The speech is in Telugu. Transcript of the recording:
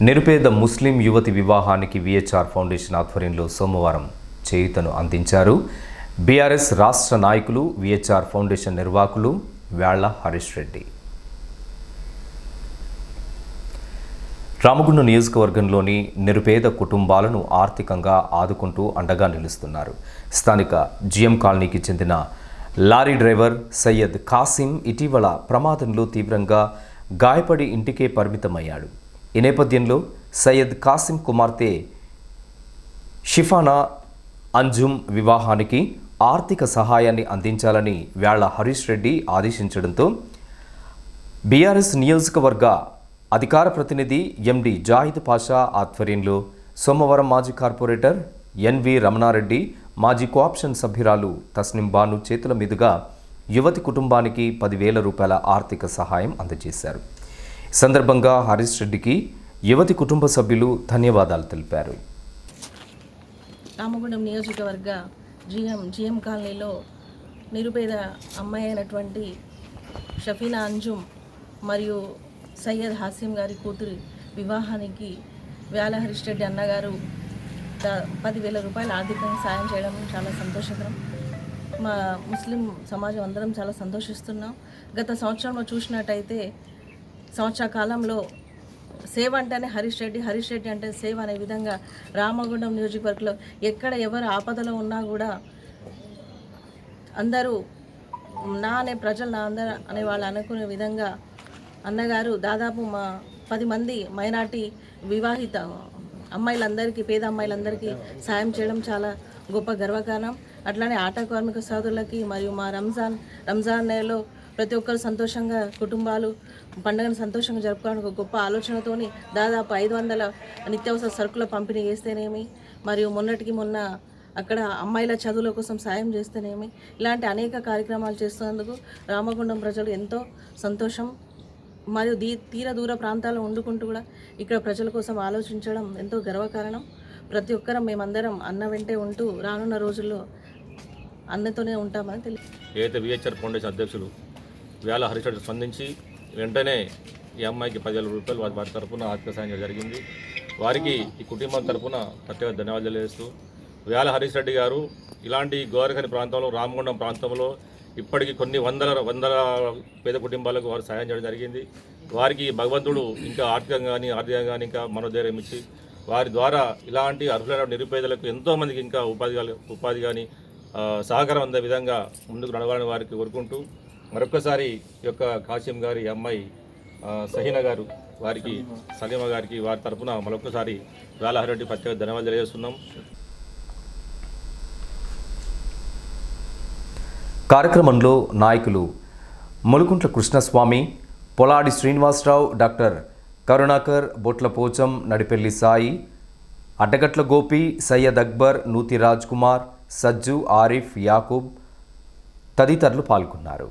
నిరుపేద ముస్లిం యువతి వివాహానికి విహెచ్ఆర్ ఫౌండేషన్ ఆధ్వర్యంలో సోమవారం చేయుతను అందించారు. బీఆర్ఎస్ రాష్ట్ర నాయకులు విహెచ్ఆర్ ఫౌండేషన్ నిర్వాహకులు వేళ్ళ హరీష్ రెడ్డి. రామగుండం నియోజకవర్గంలోని నిరుపేద కుటుంబాలను ఆర్థికంగా ఆదుకుంటూ అండగా నిలుస్తున్నారు. స్థానిక జిఎం కాలనీకి చెందిన లారీ డ్రైవర్ సయ్యద్ కాసిం ఇటీవల ప్రమాదంలో తీవ్రంగా గాయపడి ఇంటికే పరిమితమయ్యాడు. ఈ నేపథ్యంలో సయ్యద్ కాసిం కుమార్తె షిఫానా అంజుమ్ వివాహానికి ఆర్థిక సహాయాన్ని అందించాలని వేళ హరీష్ రెడ్డి ఆదేశించడంతో బీఆర్ఎస్ నియోజకవర్గ అధికార ప్రతినిధి ఎండి జాహిద్ పాషా ఆధ్వర్యంలో సోమవారం మాజీ కార్పొరేటర్ ఎన్వి రమణారెడ్డి మాజీ కోఆప్షన్ సభ్యురాలు తస్నిం బాను చేతుల మీదుగా యువతి కుటుంబానికి పదివేల రూపాయల ఆర్థిక సహాయం అందజేశారు. సందర్భంగా హరీష్ రెడ్డికి యువతి కుటుంబ సభ్యులు ధన్యవాదాలు తెలిపారు. రామగుండం నియోజకవర్గ జిఎం జిఎం కాలనీలో నిరుపేద అమ్మాయి అయినటువంటి షఫీనా అంజుమ్ మరియు సయ్యద్ హాసిం గారి కూతురి వివాహానికి వ్యాల హరీష్ రెడ్డి అన్నగారు పదివేల రూపాయలు ఆర్థికంగా సాయం చేయడం చాలా సంతోషకరం. మా ముస్లిం సమాజం అందరం చాలా సంతోషిస్తున్నాం. గత సంవత్సరంలో చూసినట్టయితే సంవత్సర కాలంలో సేవ అంటేనే హరీష్ రెడ్డి హరీష్ రెడ్డి అంటే సేవ అనే విధంగా రామగుండం నియోజకవర్గంలో ఎక్కడ ఎవరు ఆపదలో ఉన్నా కూడా అందరూ నా అనే ప్రజలు నా అందరు అనే వాళ్ళు అనుకునే విధంగా అన్నగారు దాదాపు మా పది మంది మైనార్టీ వివాహిత అమ్మాయిలందరికీ పేద అమ్మాయిలందరికీ సాయం చేయడం చాలా గొప్ప గర్వకారణం. అట్లానే ఆట కార్మిక సోదరులకి మరియు మా రంజాన్ రంజాన్ నెలలో ప్రతి ఒక్కరు సంతోషంగా కుటుంబాలు పండుగను సంతోషంగా జరుపుకోవడానికి ఒక గొప్ప ఆలోచనతోని దాదాపు ఐదు వందల నిత్యావసర సరుకుల పంపిణీ చేస్తేనేమి మరియు మొన్నటికి మొన్న అక్కడ అమ్మాయిల చదువుల కోసం సాయం చేస్తేనేమి ఇలాంటి అనేక కార్యక్రమాలు చేస్తున్నందుకు రామగుండం ప్రజలు ఎంతో సంతోషం మరియు దీ తీర దూర ప్రాంతాల్లో వండుకుంటూ కూడా ఇక్కడ ప్రజల కోసం ఆలోచించడం ఎంతో గర్వకారణం. ప్రతి ఒక్కరం మేమందరం అన్న వెంటే ఉంటూ రానున్న రోజుల్లో అన్నతోనే ఉంటామని తెలియదు ఏదైతే విహెచ్ఆర్ ఫౌండేషన్ అధ్యక్షులు వేళ హరీష్ రెడ్డి స్పందించి వెంటనే ఈ అమ్మాయికి పదివేల రూపాయలు వారి వారి తరపున ఆర్థిక సాయం జరిగింది. వారికి ఈ కుటుంబం తరఫున ప్రత్యేక ధన్యవాదాలు తెలియజేస్తూ వేల హరీష్ రెడ్డి గారు ఇలాంటి గోరఖని ప్రాంతంలో రామగుండం ప్రాంతంలో ఇప్పటికీ కొన్ని వందల వందల పేద కుటుంబాలకు వారు సాయం చేయడం జరిగింది. వారికి భగవంతుడు ఇంకా ఆర్థికంగా కానీ ఆర్థికంగా కానీ ఇంకా మనోధైర్యం ఇచ్చి వారి ద్వారా ఇలాంటి అర్హులైన నిరుపేదలకు ఎంతోమందికి ఇంకా ఉపాధి ఉపాధి కానీ సహకారం అందే విధంగా ముందుకు నడవాలని వారికి కోరుకుంటూ మరొకసారి ఈ యొక్క కాసిం గారి అమ్మాయి సహీన గారు వారికి సలీమ గారికి వారి తరపున మరొకసారి రాలహరెడ్డి ప్రత్యేక ధన్యవాదాలు తెలియజేస్తున్నాం. కార్యక్రమంలో నాయకులు ములుకుంట్ల కృష్ణస్వామి పొలాడి శ్రీనివాసరావు డాక్టర్ కరుణాకర్ బొట్ల పోచం నడిపెల్లి సాయి అడ్డగట్ల గోపి సయ్యద్ అక్బర్ నూతి రాజ్ కుమార్ సజ్జు ఆరిఫ్ యాకూబ్ తదితరులు పాల్గొన్నారు.